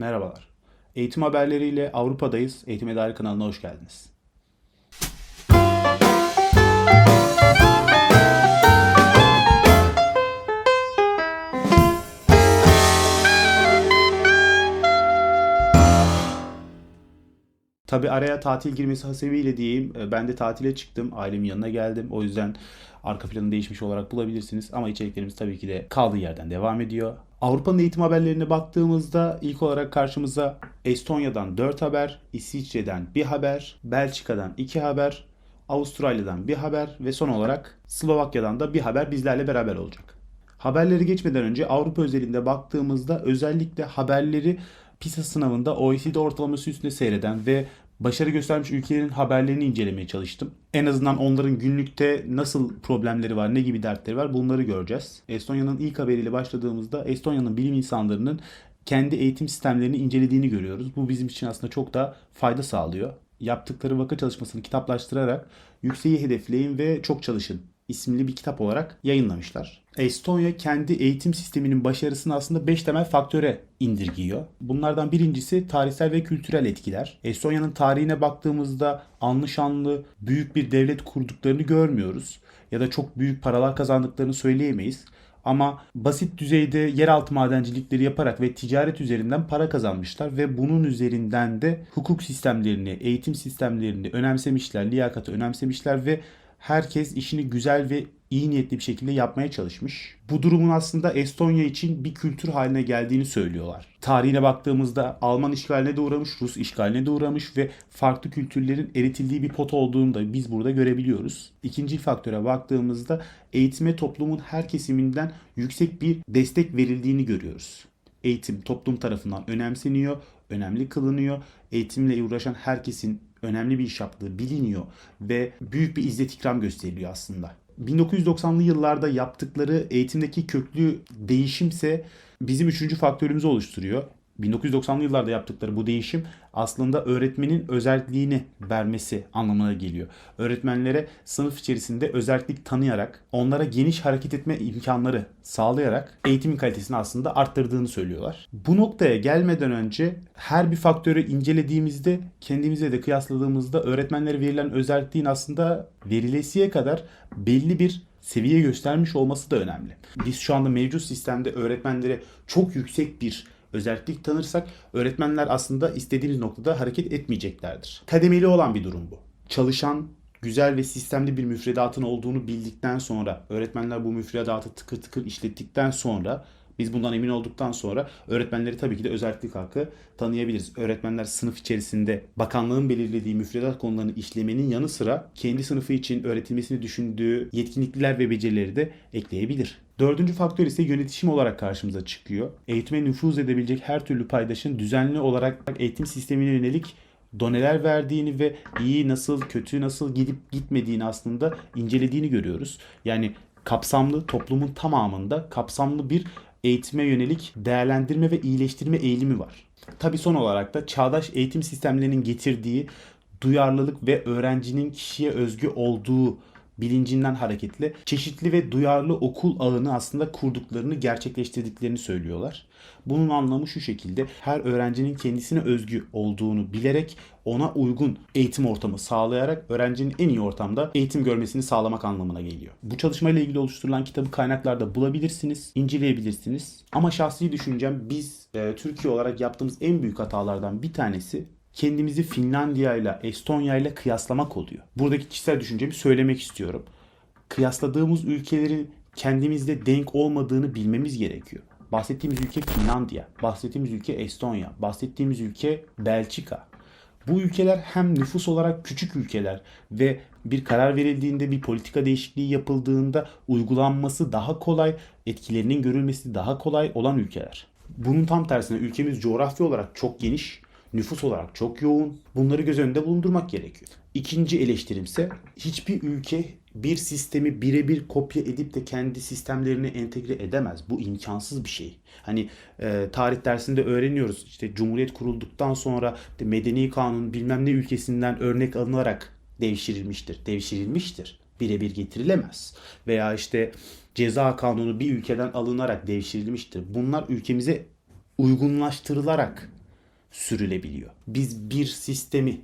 Merhabalar. Eğitim haberleriyle Avrupa'dayız. Eğitim Edari kanalına hoş geldiniz. Tabi araya tatil girmesi hasebiyle diyeyim. Ben de tatile çıktım. Ailemin yanına geldim. O yüzden arka planı değişmiş olarak bulabilirsiniz. Ama içeriklerimiz tabii ki de kaldığı yerden devam ediyor. Avrupa'nın eğitim haberlerine baktığımızda ilk olarak karşımıza Estonya'dan 4 haber, İsviçre'den 1 haber, Belçika'dan 2 haber, Avustralya'dan 1 haber ve son olarak Slovakya'dan da bir haber bizlerle beraber olacak. Haberleri geçmeden önce Avrupa özelinde baktığımızda özellikle haberleri PISA sınavında OECD ortalaması üstünde seyreden ve başarı göstermiş ülkelerin haberlerini incelemeye çalıştım. En azından onların günlükte nasıl problemleri var, ne gibi dertleri var bunları göreceğiz. Estonya'nın ilk haberiyle başladığımızda Estonya'nın bilim insanlarının kendi eğitim sistemlerini incelediğini görüyoruz. Bu bizim için aslında çok da fayda sağlıyor. Yaptıkları vaka çalışmasını kitaplaştırarak yükseği hedefleyin ve çok çalışın isimli bir kitap olarak yayınlamışlar. Estonya kendi eğitim sisteminin başarısını aslında 5 temel faktöre indirgiyor. Bunlardan birincisi tarihsel ve kültürel etkiler. Estonya'nın tarihine baktığımızda anlı şanlı büyük bir devlet kurduklarını görmüyoruz. Ya da çok büyük paralar kazandıklarını söyleyemeyiz. Ama basit düzeyde yeraltı madencilikleri yaparak ve ticaret üzerinden para kazanmışlar ve bunun üzerinden de hukuk sistemlerini, eğitim sistemlerini önemsemişler, liyakatı önemsemişler ve herkes işini güzel ve iyi niyetli bir şekilde yapmaya çalışmış. Bu durumun aslında Estonya için bir kültür haline geldiğini söylüyorlar. Tarihine baktığımızda Alman işgaline de uğramış, Rus işgaline de uğramış ve farklı kültürlerin eritildiği bir pot olduğunu da biz burada görebiliyoruz. İkinci faktöre baktığımızda eğitime toplumun her kesiminden yüksek bir destek verildiğini görüyoruz. Eğitim toplum tarafından önemseniyor, önemli kılınıyor. Eğitimle uğraşan herkesin önemli bir iş yaptığı biliniyor ve büyük bir izzet ikram gösteriliyor aslında. 1990'lı yıllarda yaptıkları eğitimdeki köklü değişimse bizim üçüncü faktörümüzü oluşturuyor. 1990'lı yıllarda yaptıkları bu değişim aslında öğretmenin özelliğini vermesi anlamına geliyor. Öğretmenlere sınıf içerisinde özellik tanıyarak, onlara geniş hareket etme imkanları sağlayarak eğitimin kalitesini aslında arttırdığını söylüyorlar. Bu noktaya gelmeden önce her bir faktörü incelediğimizde, kendimize de kıyasladığımızda öğretmenlere verilen özelliğin aslında verilesiye kadar belli bir seviye göstermiş olması da önemli. Biz şu anda mevcut sistemde öğretmenlere çok yüksek bir özellik tanırsak öğretmenler aslında istediğimiz noktada hareket etmeyeceklerdir. Kademeli olan bir durum bu. Çalışan güzel ve sistemli bir müfredatın olduğunu bildikten sonra, öğretmenler bu müfredatı tıkır tıkır işlettikten sonra biz bundan emin olduktan sonra öğretmenleri tabii ki de özellik hakkı tanıyabiliriz. Öğretmenler sınıf içerisinde bakanlığın belirlediği müfredat konularını işlemenin yanı sıra kendi sınıfı için öğretilmesini düşündüğü yetkinlikler ve becerileri de ekleyebilir. Dördüncü faktör ise yönetişim olarak karşımıza çıkıyor. Eğitime nüfuz edebilecek her türlü paydaşın düzenli olarak eğitim sistemine yönelik doneler verdiğini ve iyi nasıl kötü nasıl gidip gitmediğini aslında incelediğini görüyoruz. Yani kapsamlı toplumun tamamında kapsamlı bir eğitime yönelik değerlendirme ve iyileştirme eğilimi var. Tabi son olarak da çağdaş eğitim sistemlerinin getirdiği duyarlılık ve öğrencinin kişiye özgü olduğu bilincinden hareketle çeşitli ve duyarlı okul ağını aslında kurduklarını, gerçekleştirdiklerini söylüyorlar. Bunun anlamı şu şekilde her öğrencinin kendisine özgü olduğunu bilerek ona uygun eğitim ortamı sağlayarak öğrencinin en iyi ortamda eğitim görmesini sağlamak anlamına geliyor. Bu çalışmayla ilgili oluşturulan kitabı kaynaklarda bulabilirsiniz, inceleyebilirsiniz. Ama şahsi düşüncem biz e, Türkiye olarak yaptığımız en büyük hatalardan bir tanesi kendimizi Finlandiya ile Estonya ile kıyaslamak oluyor. Buradaki kişisel düşüncemi söylemek istiyorum. Kıyasladığımız ülkelerin kendimizde denk olmadığını bilmemiz gerekiyor. Bahsettiğimiz ülke Finlandiya, bahsettiğimiz ülke Estonya, bahsettiğimiz ülke Belçika. Bu ülkeler hem nüfus olarak küçük ülkeler ve bir karar verildiğinde bir politika değişikliği yapıldığında uygulanması daha kolay, etkilerinin görülmesi daha kolay olan ülkeler. Bunun tam tersine ülkemiz coğrafya olarak çok geniş, nüfus olarak çok yoğun. Bunları göz önünde bulundurmak gerekiyor. İkinci eleştirimse hiçbir ülke bir sistemi birebir kopya edip de kendi sistemlerine entegre edemez. Bu imkansız bir şey. Hani e, tarih dersinde öğreniyoruz işte Cumhuriyet kurulduktan sonra de medeni kanun bilmem ne ülkesinden örnek alınarak devşirilmiştir. Devşirilmiştir. Birebir getirilemez. Veya işte ceza kanunu bir ülkeden alınarak devşirilmiştir. Bunlar ülkemize uygunlaştırılarak sürülebiliyor. Biz bir sistemi,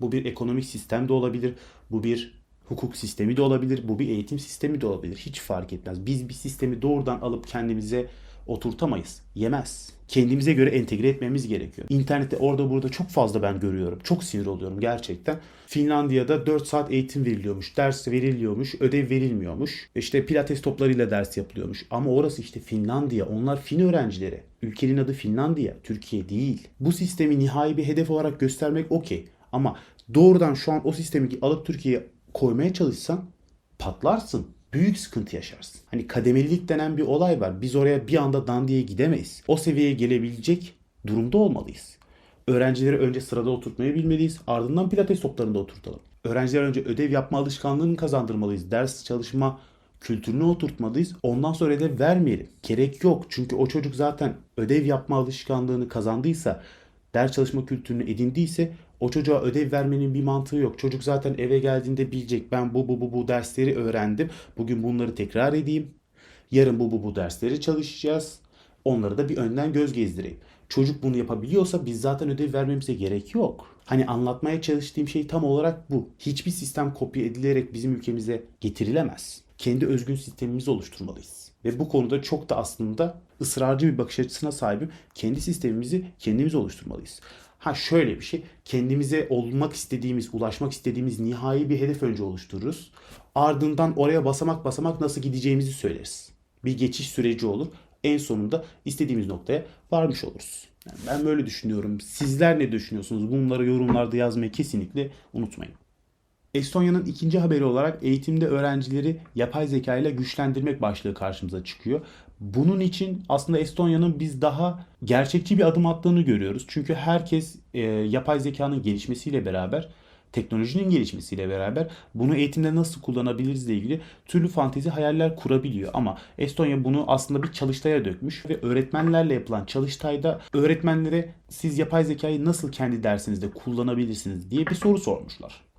bu bir ekonomik sistem de olabilir, bu bir hukuk sistemi de olabilir, bu bir eğitim sistemi de olabilir. Hiç fark etmez. Biz bir sistemi doğrudan alıp kendimize oturtamayız. Yemez. Kendimize göre entegre etmemiz gerekiyor. İnternette orada burada çok fazla ben görüyorum. Çok sinir oluyorum gerçekten. Finlandiya'da 4 saat eğitim veriliyormuş, ders veriliyormuş, ödev verilmiyormuş. İşte pilates toplarıyla ders yapılıyormuş. Ama orası işte Finlandiya. Onlar Fin öğrencileri. Ülkenin adı Finlandiya, Türkiye değil. Bu sistemi nihai bir hedef olarak göstermek okey. Ama doğrudan şu an o sistemi alıp Türkiye'ye koymaya çalışsan patlarsın. Büyük sıkıntı yaşarsın. Hani kademelilik denen bir olay var. Biz oraya bir anda dandiye gidemeyiz. O seviyeye gelebilecek durumda olmalıyız. Öğrencileri önce sırada oturtmayı bilmeliyiz. Ardından pilates toplarında oturtalım. Öğrenciler önce ödev yapma alışkanlığını kazandırmalıyız. Ders çalışma kültürünü oturtmalıyız. Ondan sonra ödev vermeyelim. Gerek yok. Çünkü o çocuk zaten ödev yapma alışkanlığını kazandıysa, ders çalışma kültürünü edindiyse o çocuğa ödev vermenin bir mantığı yok. Çocuk zaten eve geldiğinde bilecek ben bu bu bu bu dersleri öğrendim. Bugün bunları tekrar edeyim. Yarın bu bu bu dersleri çalışacağız. Onları da bir önden göz gezdireyim. Çocuk bunu yapabiliyorsa biz zaten ödev vermemize gerek yok. Hani anlatmaya çalıştığım şey tam olarak bu. Hiçbir sistem kopya edilerek bizim ülkemize getirilemez. Kendi özgün sistemimizi oluşturmalıyız. Ve bu konuda çok da aslında ısrarcı bir bakış açısına sahibim. Kendi sistemimizi kendimiz oluşturmalıyız. Ha şöyle bir şey. Kendimize olmak istediğimiz, ulaşmak istediğimiz nihai bir hedef önce oluştururuz. Ardından oraya basamak basamak nasıl gideceğimizi söyleriz. Bir geçiş süreci olur. En sonunda istediğimiz noktaya varmış oluruz. Yani ben böyle düşünüyorum. Sizler ne düşünüyorsunuz? Bunları yorumlarda yazmayı kesinlikle unutmayın. Estonya'nın ikinci haberi olarak eğitimde öğrencileri yapay zeka ile güçlendirmek başlığı karşımıza çıkıyor. Bunun için aslında Estonya'nın biz daha gerçekçi bir adım attığını görüyoruz. Çünkü herkes e, yapay zekanın gelişmesiyle beraber teknolojinin gelişmesiyle beraber bunu eğitimde nasıl kullanabiliriz ile ilgili türlü fantezi hayaller kurabiliyor. Ama Estonya bunu aslında bir çalıştaya dökmüş ve öğretmenlerle yapılan çalıştayda öğretmenlere siz yapay zekayı nasıl kendi dersinizde kullanabilirsiniz diye bir soru sormuşlar.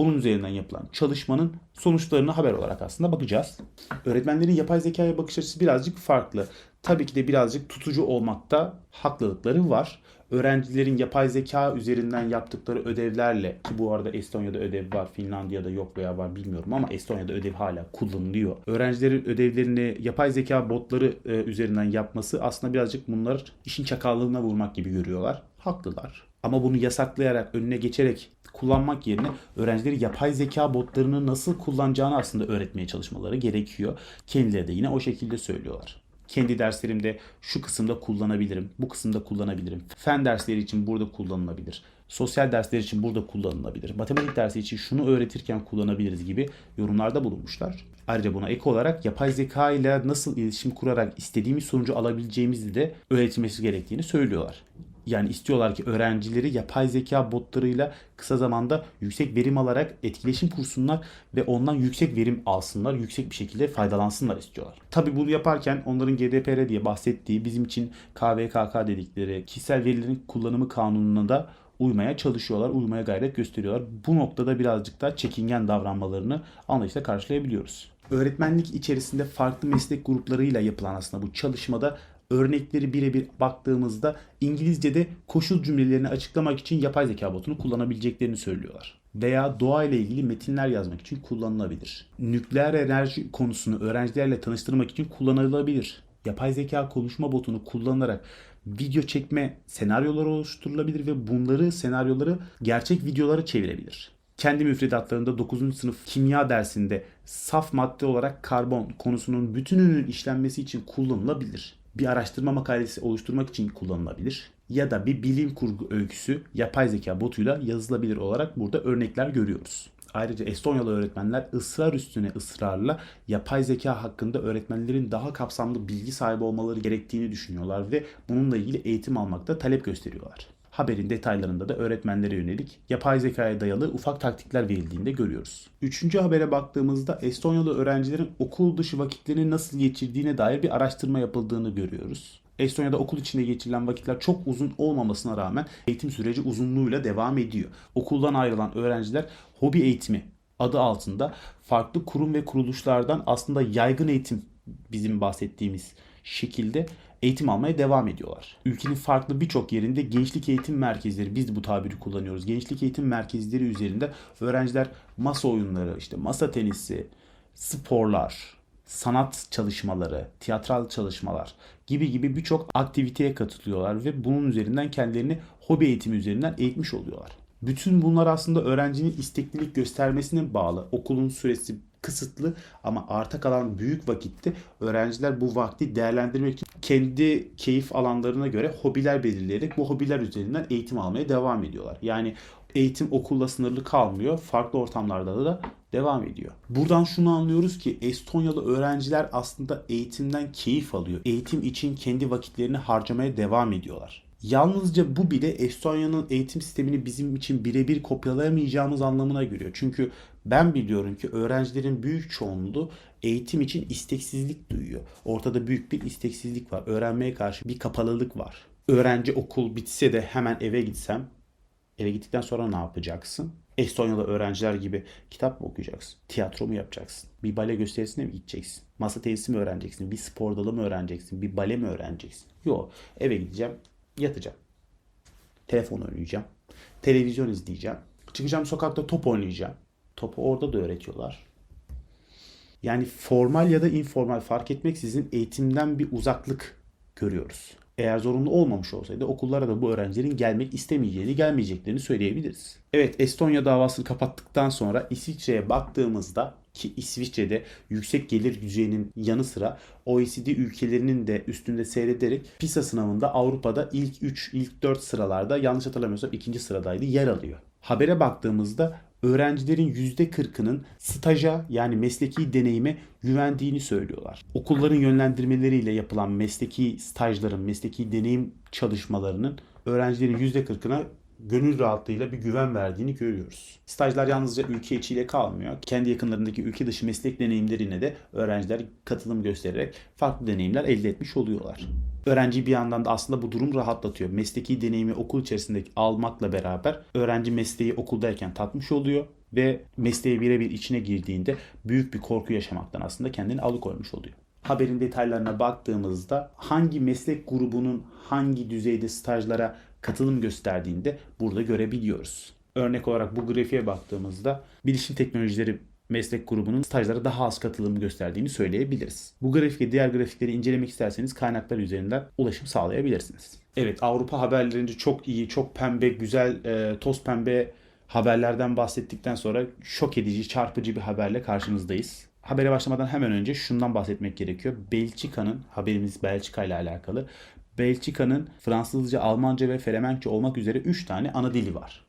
Bunun üzerinden yapılan çalışmanın sonuçlarına haber olarak aslında bakacağız. Öğretmenlerin yapay zekaya bakış açısı birazcık farklı. Tabii ki de birazcık tutucu olmakta haklılıkları var. Öğrencilerin yapay zeka üzerinden yaptıkları ödevlerle ki bu arada Estonya'da ödev var, Finlandiya'da yok veya var bilmiyorum ama Estonya'da ödev hala kullanılıyor. Öğrencilerin ödevlerini yapay zeka botları e, üzerinden yapması aslında birazcık bunlar işin çakallığına vurmak gibi görüyorlar. Haklılar. Ama bunu yasaklayarak, önüne geçerek kullanmak yerine öğrencileri yapay zeka botlarını nasıl kullanacağını aslında öğretmeye çalışmaları gerekiyor. Kendileri de yine o şekilde söylüyorlar. Kendi derslerimde şu kısımda kullanabilirim, bu kısımda kullanabilirim. Fen dersleri için burada kullanılabilir. Sosyal dersler için burada kullanılabilir. Matematik dersi için şunu öğretirken kullanabiliriz gibi yorumlarda bulunmuşlar. Ayrıca buna ek olarak yapay zeka ile nasıl iletişim kurarak istediğimiz sonucu alabileceğimizi de öğretilmesi gerektiğini söylüyorlar. Yani istiyorlar ki öğrencileri yapay zeka botlarıyla kısa zamanda yüksek verim alarak etkileşim kursunlar ve ondan yüksek verim alsınlar, yüksek bir şekilde faydalansınlar istiyorlar. Tabi bunu yaparken onların GDPR diye bahsettiği bizim için KVKK dedikleri kişisel verilerin kullanımı kanununa da uymaya çalışıyorlar, uymaya gayret gösteriyorlar. Bu noktada birazcık da çekingen davranmalarını anlayışla karşılayabiliyoruz. Öğretmenlik içerisinde farklı meslek gruplarıyla yapılan aslında bu çalışmada örnekleri birebir baktığımızda İngilizce'de koşul cümlelerini açıklamak için yapay zeka botunu kullanabileceklerini söylüyorlar. Veya doğa ile ilgili metinler yazmak için kullanılabilir. Nükleer enerji konusunu öğrencilerle tanıştırmak için kullanılabilir. Yapay zeka konuşma botunu kullanarak video çekme senaryoları oluşturulabilir ve bunları senaryoları gerçek videolara çevirebilir. Kendi müfredatlarında 9. sınıf kimya dersinde saf madde olarak karbon konusunun bütününün işlenmesi için kullanılabilir bir araştırma makalesi oluşturmak için kullanılabilir. Ya da bir bilim kurgu öyküsü yapay zeka botuyla yazılabilir olarak burada örnekler görüyoruz. Ayrıca Estonyalı öğretmenler ısrar üstüne ısrarla yapay zeka hakkında öğretmenlerin daha kapsamlı bilgi sahibi olmaları gerektiğini düşünüyorlar ve bununla ilgili eğitim almakta talep gösteriyorlar. Haberin detaylarında da öğretmenlere yönelik yapay zekaya dayalı ufak taktikler verildiğini de görüyoruz. Üçüncü habere baktığımızda Estonyalı öğrencilerin okul dışı vakitlerini nasıl geçirdiğine dair bir araştırma yapıldığını görüyoruz. Estonya'da okul içinde geçirilen vakitler çok uzun olmamasına rağmen eğitim süreci uzunluğuyla devam ediyor. Okuldan ayrılan öğrenciler hobi eğitimi adı altında farklı kurum ve kuruluşlardan aslında yaygın eğitim bizim bahsettiğimiz şekilde eğitim almaya devam ediyorlar. Ülkenin farklı birçok yerinde gençlik eğitim merkezleri, biz bu tabiri kullanıyoruz. Gençlik eğitim merkezleri üzerinde öğrenciler masa oyunları, işte masa tenisi, sporlar, sanat çalışmaları, tiyatral çalışmalar gibi gibi birçok aktiviteye katılıyorlar ve bunun üzerinden kendilerini hobi eğitimi üzerinden eğitmiş oluyorlar. Bütün bunlar aslında öğrencinin isteklilik göstermesine bağlı. Okulun süresi kısıtlı ama arta kalan büyük vakitte öğrenciler bu vakti değerlendirmek için kendi keyif alanlarına göre hobiler belirleyerek bu hobiler üzerinden eğitim almaya devam ediyorlar. Yani eğitim okulla sınırlı kalmıyor. Farklı ortamlarda da devam ediyor. Buradan şunu anlıyoruz ki Estonyalı öğrenciler aslında eğitimden keyif alıyor. Eğitim için kendi vakitlerini harcamaya devam ediyorlar. Yalnızca bu bile Estonya'nın eğitim sistemini bizim için birebir kopyalayamayacağımız anlamına geliyor. Çünkü ben biliyorum ki öğrencilerin büyük çoğunluğu eğitim için isteksizlik duyuyor. Ortada büyük bir isteksizlik var. Öğrenmeye karşı bir kapalılık var. Öğrenci okul bitse de hemen eve gitsem eve gittikten sonra ne yapacaksın? Estonyalı öğrenciler gibi kitap mı okuyacaksın? Tiyatro mu yapacaksın? Bir bale gösterisine mi gideceksin? Masa tenisi mi öğreneceksin? Bir spor dalı mı öğreneceksin? Bir bale mi öğreneceksin? Yok. Eve gideceğim. Yatacağım. Telefon oynayacağım. Televizyon izleyeceğim. Çıkacağım sokakta top oynayacağım. Topu orada da öğretiyorlar. Yani formal ya da informal fark etmeksizin eğitimden bir uzaklık görüyoruz. Eğer zorunlu olmamış olsaydı okullara da bu öğrencilerin gelmek istemeyeceğini, gelmeyeceklerini söyleyebiliriz. Evet Estonya davasını kapattıktan sonra İsviçre'ye baktığımızda ki İsviçre'de yüksek gelir düzeyinin yanı sıra OECD ülkelerinin de üstünde seyrederek PISA sınavında Avrupa'da ilk 3, ilk 4 sıralarda yanlış hatırlamıyorsam ikinci sıradaydı yer alıyor. Habere baktığımızda öğrencilerin %40'ının staja yani mesleki deneyime güvendiğini söylüyorlar. Okulların yönlendirmeleriyle yapılan mesleki stajların, mesleki deneyim çalışmalarının öğrencilerin %40'ına gönül rahatlığıyla bir güven verdiğini görüyoruz. Stajlar yalnızca ülke içiyle kalmıyor. Kendi yakınlarındaki ülke dışı meslek deneyimlerine de öğrenciler katılım göstererek farklı deneyimler elde etmiş oluyorlar. Öğrenci bir yandan da aslında bu durum rahatlatıyor. Mesleki deneyimi okul içerisinde almakla beraber öğrenci mesleği okuldayken tatmış oluyor ve mesleğe birebir içine girdiğinde büyük bir korku yaşamaktan aslında kendini alıkoymuş oluyor. Haberin detaylarına baktığımızda hangi meslek grubunun hangi düzeyde stajlara katılım gösterdiğinde burada görebiliyoruz. Örnek olarak bu grafiğe baktığımızda bilişim teknolojileri meslek grubunun stajlara daha az katılım gösterdiğini söyleyebiliriz. Bu grafik diğer grafikleri incelemek isterseniz kaynaklar üzerinden ulaşım sağlayabilirsiniz. Evet Avrupa haberlerince çok iyi, çok pembe, güzel, e, toz pembe haberlerden bahsettikten sonra şok edici, çarpıcı bir haberle karşınızdayız. Habere başlamadan hemen önce şundan bahsetmek gerekiyor. Belçika'nın, haberimiz Belçika ile alakalı. Belçika'nın Fransızca, Almanca ve Felemenkçe olmak üzere 3 tane ana dili var.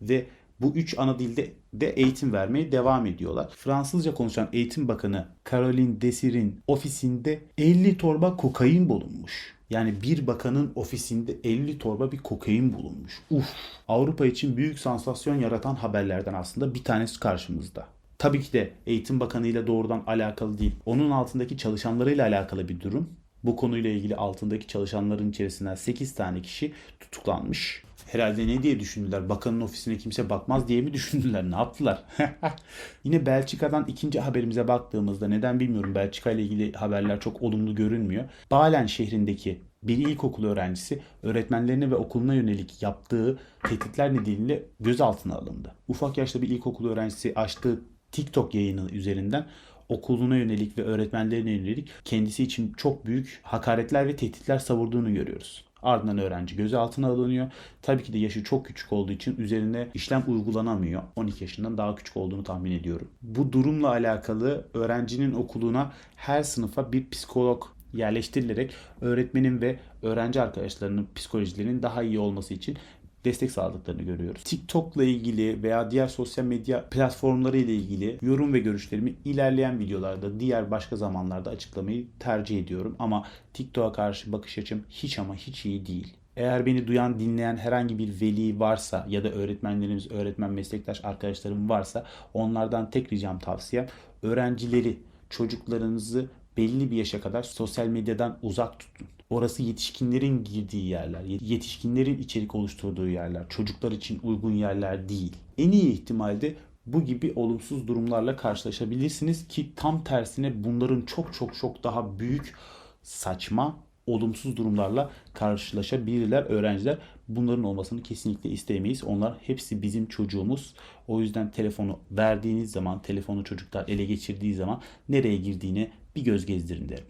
Ve bu 3 ana dilde de eğitim vermeye devam ediyorlar. Fransızca konuşan Eğitim Bakanı Caroline Desir'in ofisinde 50 torba kokain bulunmuş. Yani bir bakanın ofisinde 50 torba bir kokain bulunmuş. Uf! Avrupa için büyük sansasyon yaratan haberlerden aslında bir tanesi karşımızda. Tabii ki de Eğitim Bakanı ile doğrudan alakalı değil. Onun altındaki çalışanlarıyla alakalı bir durum. Bu konuyla ilgili altındaki çalışanların içerisinden 8 tane kişi tutuklanmış. Herhalde ne diye düşündüler? Bakanın ofisine kimse bakmaz diye mi düşündüler? Ne yaptılar? Yine Belçika'dan ikinci haberimize baktığımızda neden bilmiyorum Belçika ile ilgili haberler çok olumlu görünmüyor. Balen şehrindeki bir ilkokul öğrencisi öğretmenlerine ve okuluna yönelik yaptığı tehditler nedeniyle gözaltına alındı. Ufak yaşta bir ilkokul öğrencisi açtığı TikTok yayını üzerinden okuluna yönelik ve öğretmenlerine yönelik kendisi için çok büyük hakaretler ve tehditler savurduğunu görüyoruz. Ardından öğrenci gözaltına alınıyor. Tabii ki de yaşı çok küçük olduğu için üzerine işlem uygulanamıyor. 12 yaşından daha küçük olduğunu tahmin ediyorum. Bu durumla alakalı öğrencinin okuluna her sınıfa bir psikolog yerleştirilerek öğretmenin ve öğrenci arkadaşlarının psikolojilerinin daha iyi olması için destek sağladıklarını görüyoruz. TikTok'la ilgili veya diğer sosyal medya platformları ile ilgili yorum ve görüşlerimi ilerleyen videolarda, diğer başka zamanlarda açıklamayı tercih ediyorum. Ama TikTok'a karşı bakış açım hiç ama hiç iyi değil. Eğer beni duyan, dinleyen herhangi bir veli varsa ya da öğretmenlerimiz, öğretmen meslektaş arkadaşlarım varsa onlardan tek ricam tavsiyem öğrencileri, çocuklarınızı belli bir yaşa kadar sosyal medyadan uzak tutun. Orası yetişkinlerin girdiği yerler, yetişkinlerin içerik oluşturduğu yerler, çocuklar için uygun yerler değil. En iyi ihtimalde bu gibi olumsuz durumlarla karşılaşabilirsiniz ki tam tersine bunların çok çok çok daha büyük saçma olumsuz durumlarla karşılaşabilirler öğrenciler. Bunların olmasını kesinlikle istemeyiz. Onlar hepsi bizim çocuğumuz. O yüzden telefonu verdiğiniz zaman, telefonu çocuklar ele geçirdiği zaman nereye girdiğine bir göz gezdirin derim.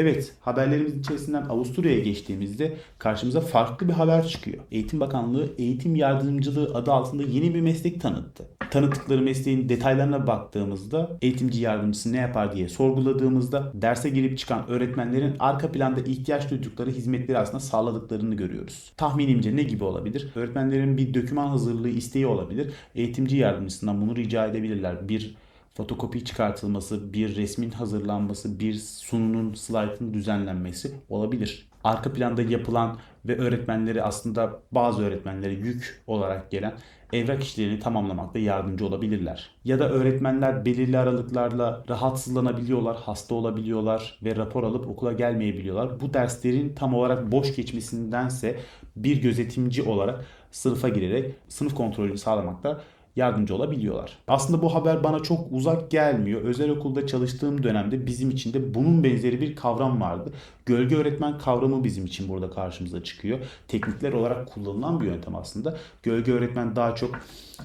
Evet, haberlerimizin içerisinden Avusturya'ya geçtiğimizde karşımıza farklı bir haber çıkıyor. Eğitim Bakanlığı eğitim yardımcılığı adı altında yeni bir meslek tanıttı. Tanıttıkları mesleğin detaylarına baktığımızda eğitimci yardımcısı ne yapar diye sorguladığımızda derse girip çıkan öğretmenlerin arka planda ihtiyaç duydukları hizmetleri aslında sağladıklarını görüyoruz. Tahminimce ne gibi olabilir? Öğretmenlerin bir döküman hazırlığı isteği olabilir. Eğitimci yardımcısından bunu rica edebilirler. Bir fotokopi çıkartılması, bir resmin hazırlanması, bir sununun slaytının düzenlenmesi olabilir. Arka planda yapılan ve öğretmenleri aslında bazı öğretmenlere yük olarak gelen evrak işlerini tamamlamakta yardımcı olabilirler. Ya da öğretmenler belirli aralıklarla rahatsızlanabiliyorlar, hasta olabiliyorlar ve rapor alıp okula gelmeyebiliyorlar. Bu derslerin tam olarak boş geçmesindense bir gözetimci olarak sınıfa girerek sınıf kontrolünü sağlamakta yardımcı olabiliyorlar. Aslında bu haber bana çok uzak gelmiyor. Özel okulda çalıştığım dönemde bizim için de bunun benzeri bir kavram vardı. Gölge öğretmen kavramı bizim için burada karşımıza çıkıyor. Teknikler olarak kullanılan bir yöntem aslında. Gölge öğretmen daha çok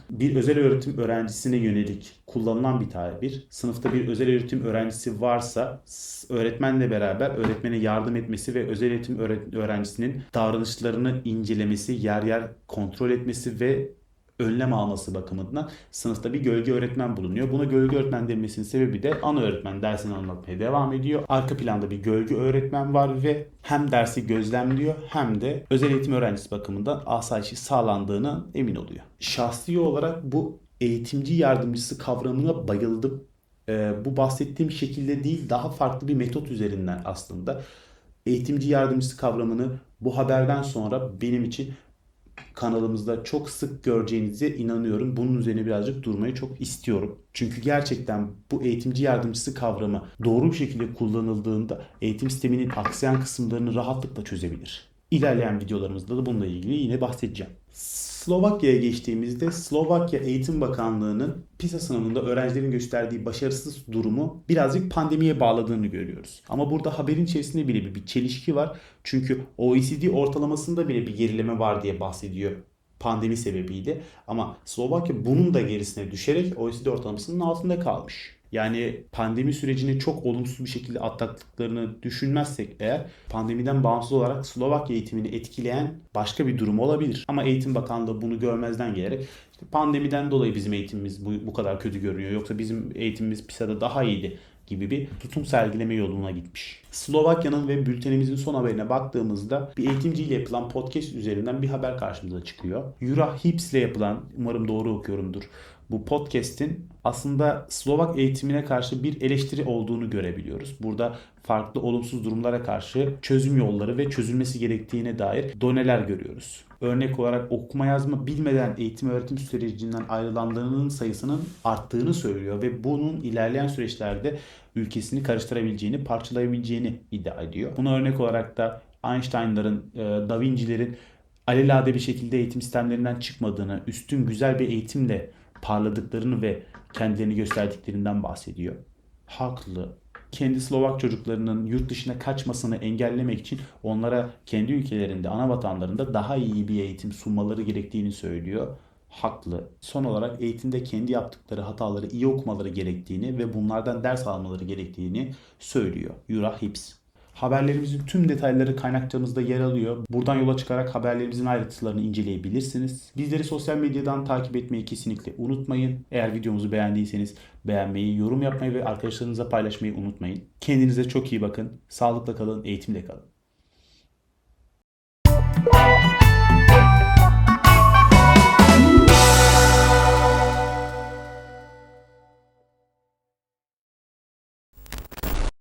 bir özel öğretim öğrencisine yönelik kullanılan bir tabir. Sınıfta bir özel öğretim öğrencisi varsa öğretmenle beraber öğretmene yardım etmesi ve özel eğitim öğrencisinin davranışlarını incelemesi, yer yer kontrol etmesi ve önlem alması bakımından sınıfta bir gölge öğretmen bulunuyor. Buna gölge öğretmen denmesinin sebebi de ana öğretmen dersini anlatmaya devam ediyor. Arka planda bir gölge öğretmen var ve hem dersi gözlemliyor hem de özel eğitim öğrencisi bakımından asayişi sağlandığına emin oluyor. Şahsi olarak bu eğitimci yardımcısı kavramına bayıldım. Ee, bu bahsettiğim şekilde değil daha farklı bir metot üzerinden aslında eğitimci yardımcısı kavramını bu haberden sonra benim için kanalımızda çok sık göreceğinize inanıyorum. Bunun üzerine birazcık durmayı çok istiyorum. Çünkü gerçekten bu eğitimci yardımcısı kavramı doğru bir şekilde kullanıldığında eğitim sisteminin aksayan kısımlarını rahatlıkla çözebilir. İlerleyen videolarımızda da bununla ilgili yine bahsedeceğim. Slovakya'ya geçtiğimizde Slovakya Eğitim Bakanlığı'nın PISA sınavında öğrencilerin gösterdiği başarısız durumu birazcık pandemiye bağladığını görüyoruz. Ama burada haberin içerisinde bile bir, bir çelişki var. Çünkü OECD ortalamasında bile bir gerileme var diye bahsediyor pandemi sebebiyle. Ama Slovakya bunun da gerisine düşerek OECD ortalamasının altında kalmış. Yani pandemi sürecini çok olumsuz bir şekilde atlattıklarını düşünmezsek eğer pandemiden bağımsız olarak Slovakya eğitimini etkileyen başka bir durum olabilir. Ama Eğitim Bakanlığı bunu görmezden gelerek işte pandemiden dolayı bizim eğitimimiz bu, bu kadar kötü görünüyor. Yoksa bizim eğitimimiz PISA'da daha iyiydi gibi bir tutum sergileme yoluna gitmiş. Slovakya'nın ve bültenimizin son haberine baktığımızda bir eğitimciyle yapılan podcast üzerinden bir haber karşımıza çıkıyor. Yura Hips ile yapılan, umarım doğru okuyorumdur, bu podcast'in aslında Slovak eğitimine karşı bir eleştiri olduğunu görebiliyoruz. Burada farklı olumsuz durumlara karşı çözüm yolları ve çözülmesi gerektiğine dair doneler görüyoruz. Örnek olarak okuma yazma bilmeden eğitim öğretim sürecinden ayrılanlarının sayısının arttığını söylüyor ve bunun ilerleyen süreçlerde ülkesini karıştırabileceğini, parçalayabileceğini iddia ediyor. Buna örnek olarak da Einstein'ların, e, Da Vinci'lerin alelade bir şekilde eğitim sistemlerinden çıkmadığını, üstün güzel bir eğitimle parladıklarını ve kendilerini gösterdiklerinden bahsediyor. Haklı. Kendi Slovak çocuklarının yurt dışına kaçmasını engellemek için onlara kendi ülkelerinde, ana vatanlarında daha iyi bir eğitim sunmaları gerektiğini söylüyor. Haklı. Son olarak eğitimde kendi yaptıkları hataları iyi okumaları gerektiğini ve bunlardan ders almaları gerektiğini söylüyor. Yura Hips. Haberlerimizin tüm detayları kaynakçamızda yer alıyor. Buradan yola çıkarak haberlerimizin ayrıntılarını inceleyebilirsiniz. Bizleri sosyal medyadan takip etmeyi kesinlikle unutmayın. Eğer videomuzu beğendiyseniz beğenmeyi, yorum yapmayı ve arkadaşlarınızla paylaşmayı unutmayın. Kendinize çok iyi bakın. Sağlıkla kalın, eğitimle kalın.